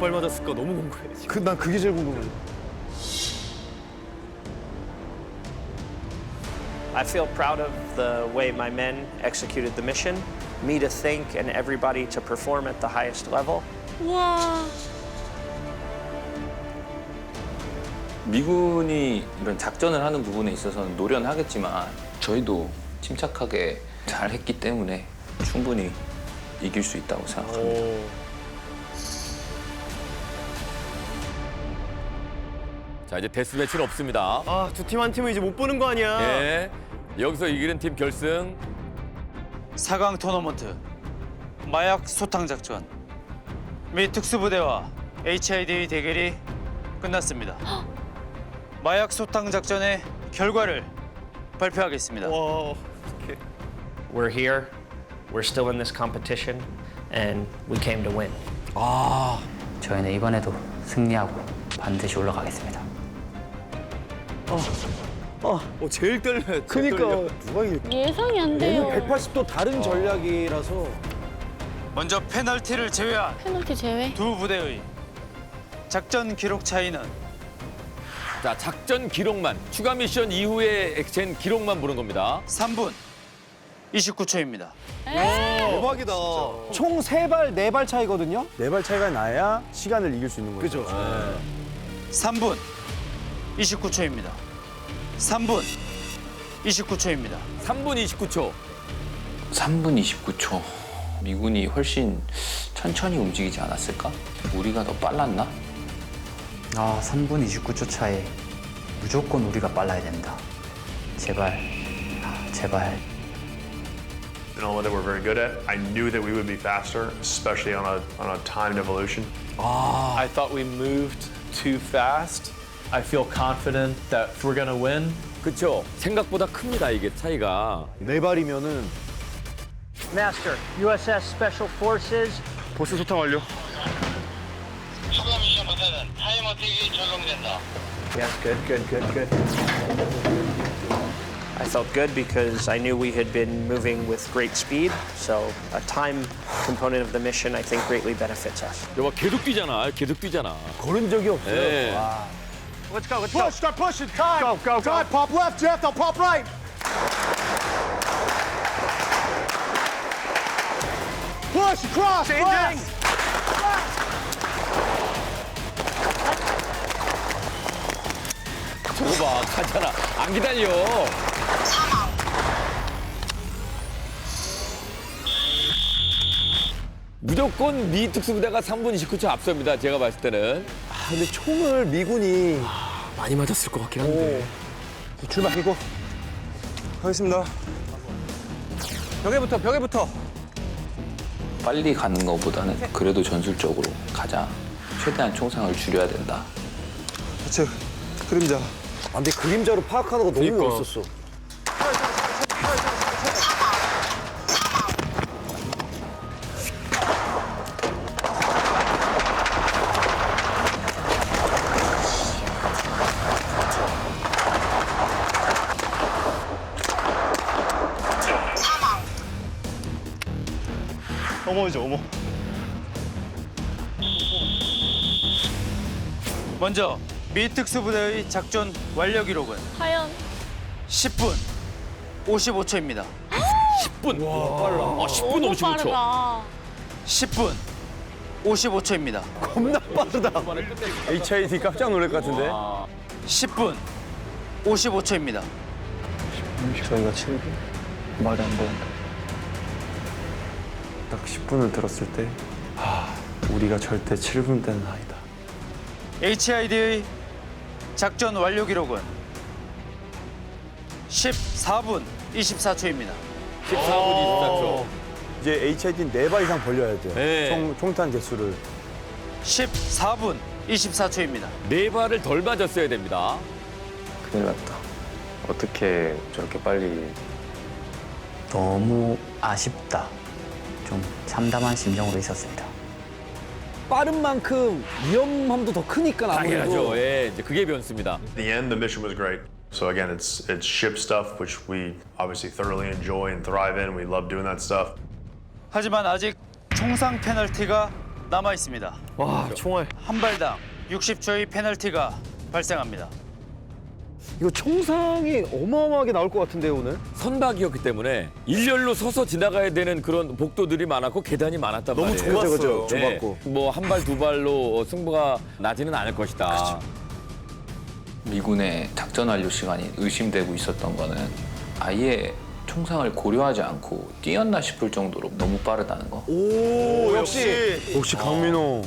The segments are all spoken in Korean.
발 맞았을 까 너무 궁금해. 지금. 그, 난 그게 제일 궁금해. I feel proud of the way my men executed the mission. Me to think and everybody to perform at the highest level. 와. 미군이 이런 작전을 하는 부분에 있어서는 노련하겠지만 저희도 침착하게 잘 했기 때문에 충분히 이길 수 있다고 생각합니다. 자 이제 데스매치는 없습니다. 아, 두 팀 한 팀은 이제 못 보는 거 아니야. 예. 여기서 이기는 팀 결승. 4강 토너먼트 마약 소탕 작전 미 특수부대와 HID 대결이 끝났습니다. 마약 소탕 작전의 결과를 발표하겠습니다. 와, We're here. We're still in this competition, and we came to win. 저희는 이번에도 승리하고 반드시 올라가겠습니다. 어, 제일 떨려. 제일 그니까. 떨려. 누가 이게 예상이 안 돼요. 180도 다른 전략이라서 먼저 페널티를 제외한 페널티 제외. 두 부대의 작전 기록 차이는 자 작전 기록만 추가 미션 이후에 젠 기록만 보는 겁니다. 3분 29초입니다. 대박이다. 총 세 발, 네 발 차이거든요. 네 발 차이가 나야 시간을 이길 수 있는 거죠. 그죠. 3분 29초입니다. 3분 29초입니다. 3분 29초. 3분 29초. 미군이 훨씬 천천히 움직이지 않았을까? 우리가 더 빨랐나? 아, 3분 29초 차에 무조건 우리가 빨라야 된다. 제발, 아, 제발. You know what they were very good at. I knew that we would be faster, especially on a on a timed evolution. I thought we moved too fast. I feel confident that if we're going to win, 그렇죠. 생각보다 큽니다 이게 차이가. 네 발이면은 Master, USS Special Forces. 보스 소탕 완료. 추가 미션 부대는 타임어택이 적용된다. Yes, good, good, good, good. I felt good because I knew we had been moving with great speed. So a time component of the mission, I think, greatly benefits us. 여봐 계속 뛰잖아. 계속 뛰잖아. 걸은 적이 없어요. 예. Let's go, let's Push, start pushing. Time. Go, go, go. Time, pop left, Jeff. They'll pop right. Push, cross, left. 저거 봐 가잖아. 안 기다려. 무조건 미 특수부대가 3분 29초 앞섭니다. 제가 봤을 때는. 아, 근데 총을 미군이 많이 맞았을 것 같긴 한데. 출발이고 하겠습니다. 벽에부터 벽에부터 빨리 가는 것보다는 그래도 전술적으로 가자. 최대한 총상을 줄여야 된다. 대체 그림자. 아, 근데 그림자로 파악하는 거 너무 그러니까. 멋있었어. 어머이죠, 어머. 먼저 미 특수부대의 작전 완료 기록은 과연 10분 55초입니다. 10분. 와, 빨라. 아, 10분 너무 55초. 빠르다. 10분 55초입니다. 겁나 빠르다. HID 깜짝 놀랄 것 같은데. 10분 55초입니다. 저희가 7분? 말이 안 되는데. 딱 10분을 들었을 때, 아, 우리가 절대 7분 때는 아니다. HID의 작전 완료 기록은 14분 24초입니다. 14분 24초. 이제 HID는 네발 이상 벌려야 돼요. 네. 총, 총탄 개수를. 14분 24초입니다. 네 발을 덜 맞았어야 됩니다. 큰일 났다. 어떻게 저렇게 빨리 너무 아쉽다. 좀 참담한 심정으로 있었습니다. 빠른 만큼 위험함도 더 크니까 당연하죠. 예, 이제 그게 변수입니다. The end, the mission was great. So again, it's it's ship stuff, which we obviously thoroughly enjoy and thrive in. We love doing that stuff. 하지만 아직 총상 페널티가 남아 있습니다. 와 총알. 한 발당 60초의 페널티가 발생합니다. 이거 총상이 어마어마하게 나올 것 같은데요 오늘? 선박이었기 때문에 일렬로 서서 지나가야 되는 그런 복도들이 많았고 계단이 많았단 너무 말이에요. 좁았어요. 그죠, 그죠. 네. 좁았고. 뭐 한 발 두 발로 승부가 나지는 않을 것이다. 미군의 작전 완료 시간이 의심되고 있었던 거는 아예 총상을 고려하지 않고 뛰었나 싶을 정도로 너무 빠르다는 거. 오 역시 역시 강민호.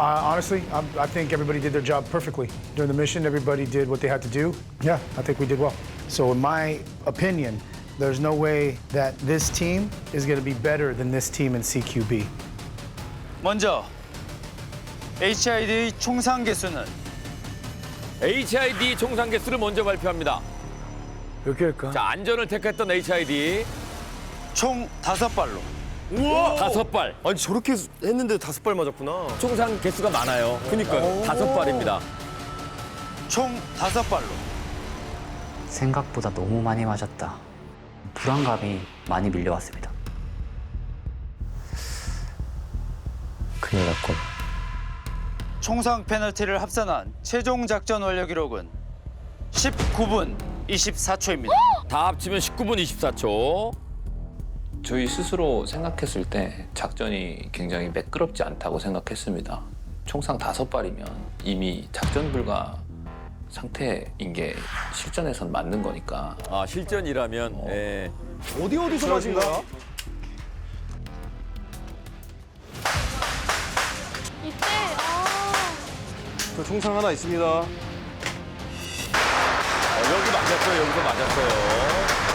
Uh, honestly, I, I think everybody did their job perfectly. During the mission, everybody did what they had to do. Yeah, I think we did well. So, in my opinion, there's no way that this team is going to be better than this team in CQB. 먼저 HID의 총상 개수는 HID 총상 개수를 먼저 발표합니다. 몇 개일까? 자 안전을 택했던 HID 총 다섯 발로 우와 다섯 발. 아니 저렇게 했는데 다섯 발 맞았구나. 총상 개수가 많아요. 그러니까요. 다섯 발입니다. 총 다섯 발로 생각보다 너무 많이 맞았다. 불안감이 많이 밀려왔습니다. 큰일 났군. 총상 페널티를 합산한 최종 작전 완료 기록은 19분 24초입니다. 다 합치면 19분 24초. 저희 스스로 생각했을 때 작전이 굉장히 매끄럽지 않다고 생각했습니다. 총상 다섯 발이면 이미 작전 불가 상태인 게 실전에선 맞는 거니까 아 실전이라면 예. 어디 어디서 맞은 거야? 이때 아 저 총상 하나 있습니다. 어, 여기 맞았어요. 여기서 맞았어요.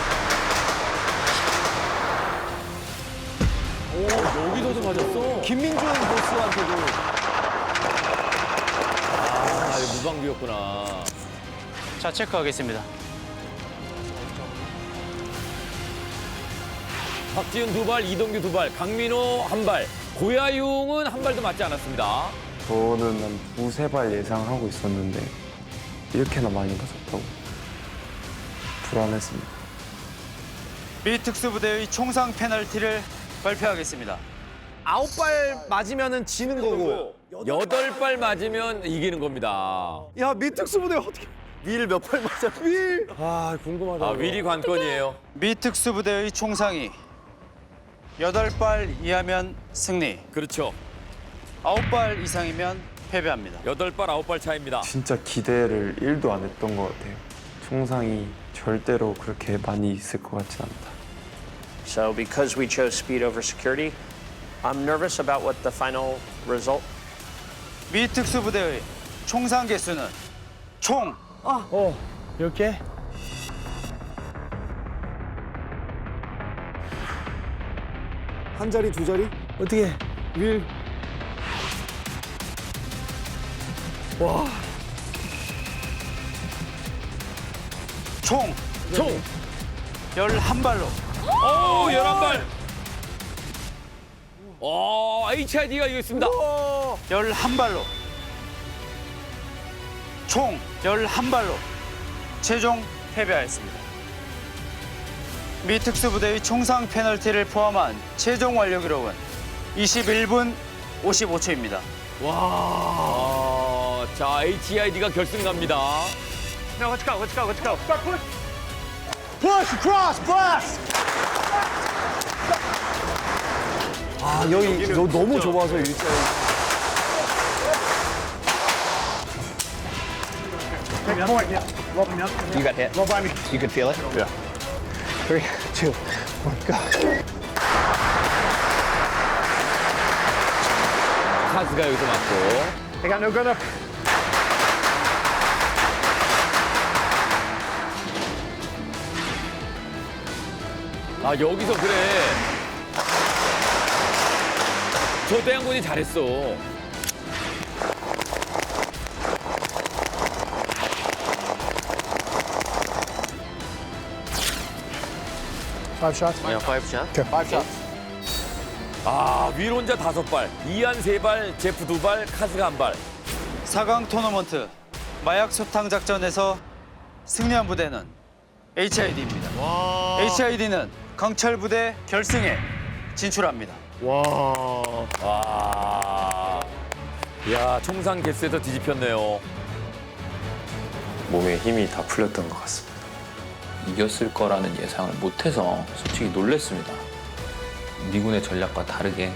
오 여기서도 맞았어. 김민준 보스한테도 아 이거 무방비였구나. 자 체크하겠습니다. 박지훈 두 발, 이동규 두 발, 강민호 한 발, 고야용은 한 발도 맞지 않았습니다. 저는 한 두세 발 예상하고 있었는데 이렇게나 많이 맞았다고 불안했습니다. 미 특수부대의 총상 페널티를 발표하겠습니다. 아홉 발 맞으면은 지는 거고. 여덟 발 맞으면 이기는 겁니다. 야 미특수 부대 어떻게? 윌몇발 맞아? 윌. 아 궁금하다. 아. 위리 관건이에요. 미 특수 부대의 총상이 여덟 발 이하면 승리, 그렇죠. 아홉 발 이상이면 패배합니다. 여덟 발, 아홉 발 차입니다. 진짜 기대를 1도 안 했던 것 같아요. 총상이 절대로 그렇게 많이 있을 것 같진 않다. So, because we chose speed over security, I'm nervous about what the final result. 미 특수부대의 총상 개수는 총어 이렇게? 한 자리 두 자리? 어떻게? 윌. 와. 총 총! 11발로 오, 열한 발! 어, HID가 이겼습니다. 11발로 총 11발로 최종 패배하였습니다. 미 특수부대의 총상 페널티를 포함한 최종 완료 기록은 21분 55초입니다. 와, 자, HID가 결승 갑니다. Now let's go, let's go, let's go. Start push. Push across, blast. 아 여기 너, 너무 좁아서 일자리. Take point, yeah. Roll me up. You got hit. Roll by me. You could feel it? Yeah. Three, two, one, go. 카스가 여기서 맞고. They got no gun up. 아, 여기서 그래. 저 대한군이 잘했어. Five shots? Yeah, five shots. Okay, five shots. 아, 윌 혼자 다섯 발, 이한 세 발, 제프 두 발, 카스가 한 발. 4강 토너먼트 마약 소탕 작전에서 승리한 부대는 HID입니다. HID는 강철 부대 결승에 진출합니다. 와. 와. 야, 총상 개수에서 뒤집혔네요. 몸에 힘이 다 풀렸던 것 같습니다. 이겼을 거라는 예상을 못해서 솔직히 놀랬습니다. 미군의 전략과 다르게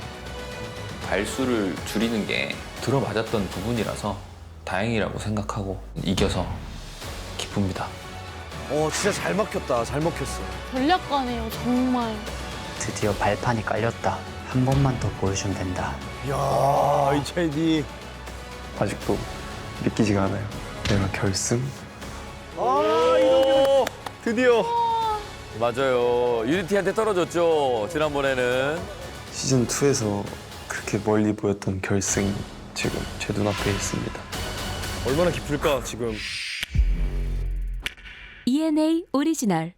발수를 줄이는 게 들어맞았던 부분이라서 다행이라고 생각하고 이겨서 기쁩니다. 어, 진짜 잘 막혔다. 잘 먹혔어. 전략가네요, 정말. 드디어 발판이 깔렸다. 한 번만 더 보여주면 된다. 야, HID. 아직도 믿기지가 않아요. 내가 결승? 아, 이동규 드디어. 맞아요. 유니티한테 떨어졌죠. 지난번에는. 시즌 2에서 그렇게 멀리 보였던 결승이 지금 제 눈앞에 있습니다. 얼마나 기쁠까, 지금. ENA 오리지널